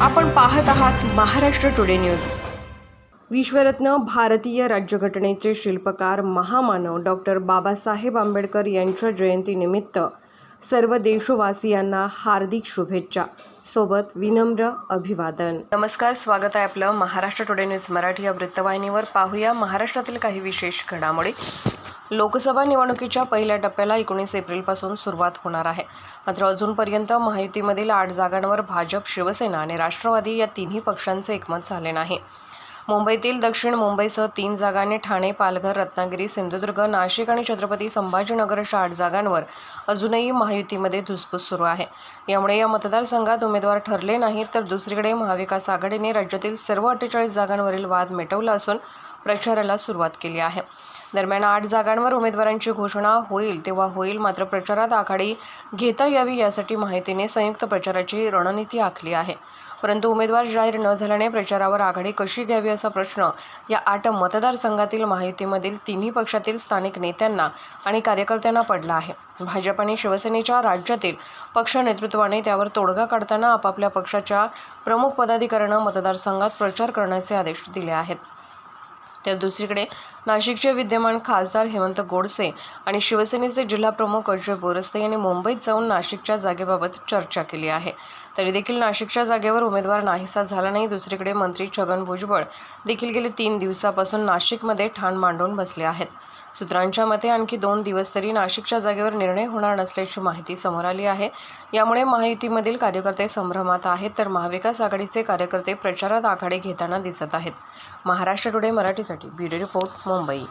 आपण पाहत आहात महाराष्ट्र टुडे न्यूज विश्वरत्न भारतीय राज्यघटनेचे शिल्पकार महामानव डॉक्टर बाबासाहेब आंबेडकर यांच्या जयंतीनिमित्त सर्व देशवासियांना हार्दिक शुभेच्छा. सोबत विनम्र अभिवादन. नमस्कार स्वागत आहे आपलं महाराष्ट्र टुडे न्यूज मराठी या वृत्तवाहिनीवर. पाहूया महाराष्ट्रातील काही विशेष घडामोडी. लोकसभा निवडणुकीच्या पहिल्या टप्प्याला एकोणीस एप्रिलपासून सुरुवात होणार आहे. मात्र अजूनपर्यंत महायुतीमधील आठ जागांवर भाजप शिवसेना आणि राष्ट्रवादी या तिन्ही पक्षांचे एकमत झाले नाही. मुंबईतील दक्षिण मुंबईसह तीन जागांनी ठाणे पालघर रत्नागिरी सिंधुदुर्ग नाशिक आणि छत्रपती संभाजीनगर अशा आठ जागांवर अजूनही महायुतीमध्ये धुसफूस सुरू आहे. यामुळे या मतदारसंघात उमेदवार ठरले नाहीत तर दुसरीकडे महाविकास आघाडीने राज्यातील सर्व अठ्ठेचाळीस जागांवरील वाद मिटवला असून प्रचाराला सुरुवात केली आहे. दरम्यान आठ जागांवर उमेदवारांची घोषणा होईल तेव्हा होईल मात्र प्रचारात आघाडी घेता यावी यासाठी माहितीने संयुक्त प्रचाराची रणनीती आखली आहे. परंतु उमेदवार जाहीर न झाल्याने प्रचारावर आघाडी कशी घ्यावी असा प्रश्न या आठ मतदारसंघातील माहितीमधील तिन्ही पक्षातील स्थानिक नेत्यांना आणि कार्यकर्त्यांना पडला आहे. भाजप आणि शिवसेनेच्या राज्यातील पक्ष नेतृत्वाने त्यावर तोडगा काढताना आपापल्या पक्षाच्या प्रमुख पदाधिकाऱ्यांना मतदारसंघात प्रचार करण्याचे आदेश दिले आहेत. तर दुसरीकडे नाशिकचे विद्यमान खासदार हेमंत गोडसे आणि शिवसेनेचे जिल्हाप्रमुख अजय बोरस्ते यांनी मुंबईत जाऊन नाशिकच्या जागेबाबत चर्चा केली आहे. तरी देखील नाशिकच्या जागेवर उमेदवार नाहीसा झाला नाही. दुसरीकडे मंत्री छगन भुजबळ देखील गेले तीन दिवसापासून नाशिकमध्ये ठाण मांडून बसले आहेत. सूत्रांच्या मते आणखी दोन दिवस तरी नाशिकच्या जागेवर निर्णय होणार नसल्याची माहिती समोर आली आहे. यामुळे महायुतीमधील कार्यकर्ते संभ्रमात आहेत तर महाविकास आघाडीचे कार्यकर्ते प्रचारात आघाडी घेताना दिसत आहेत. महाराष्ट्र टुडे मराठीसाठी ब्युरो रिपोर्ट मुंबई.